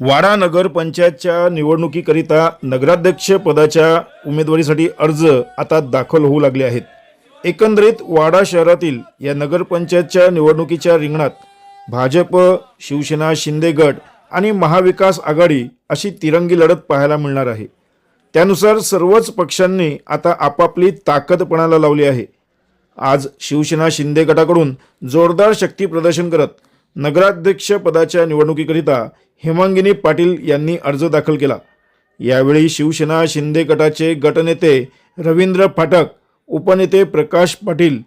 वाडा नगरपंचायतच्या निवडणुकीकरिता नगराध्यक्ष पदाच्या उमेदवारीसाठी अर्ज आता दाखल होऊ लागले आहेत. एकंदरीत वाडा शहरातील या नगरपंचायतच्या निवडणुकीच्या रिंगणात भाजप शिवसेना शिंदे गट आणि महाविकास आघाडी अशी तिरंगी लढत पाहायला मिळणार आहे. त्यानुसार सर्वच पक्षांनी आता आपापली ताकदपणाला लावली आहे. आज शिवसेना शिंदे गटाकडून जोरदार शक्ती प्रदर्शन करत नगराध्यक्ष पदाच्या निवडणुकीकरिता हेमांगिनी पाटील यांनी अर्ज दाखल केला. यावेळी शिवसेना शिंदे गटाचे गटनेते रवींद्र फाटक उपनेते प्रकाश पाटील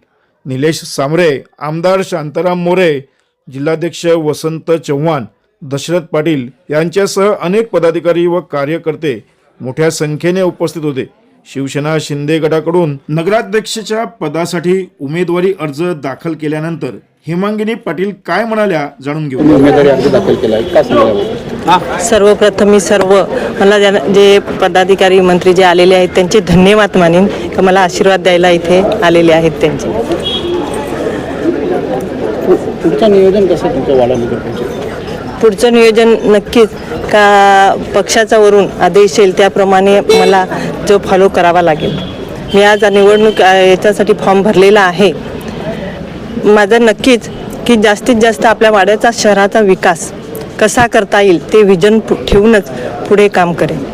निलेश सामरे आमदार शांताराम मोरे जिल्हाध्यक्ष वसंत चव्हाण दशरथ पाटील यांच्यासह अनेक पदाधिकारी व कार्यकर्ते मोठ्या संख्येने उपस्थित होते. शिवसेना शिंदे गटाकडून नगराध्यक्षच्या पदासाठी उमेदवारी अर्ज दाखल केल्यानंतर हेमांगिनी पाटील काय म्हणाल्या जाणून घेऊ. उमेदवारी अर्ज दाखल केला आहे का सांगा सर्वप्रथम मी सर्व मला ज्या- जे पदाधिकारी मंत्री जे आलेले आहेत त्यांचे धन्यवाद मानेन का मला आशीर्वाद द्यायला इथे आलेले आहेत त्यांचे. पुढचं नियोजन कसं आहे तुमच्या वाडा नगर पंचायत पुढचं नियोजन नक्कीच का पक्षाचा वरून आदेश येईल त्याप्रमाणे मला जो फॉलो करावा लागेल. मी आज निवडणूक याच्यासाठी फॉर्म भरलेला आहे. माझं नक्कीच की जास्तीत जास्त आपल्या वाड्याचा शहराचा विकास कसा करता येईल ते विजन ठेवूनच पुढे काम करेल.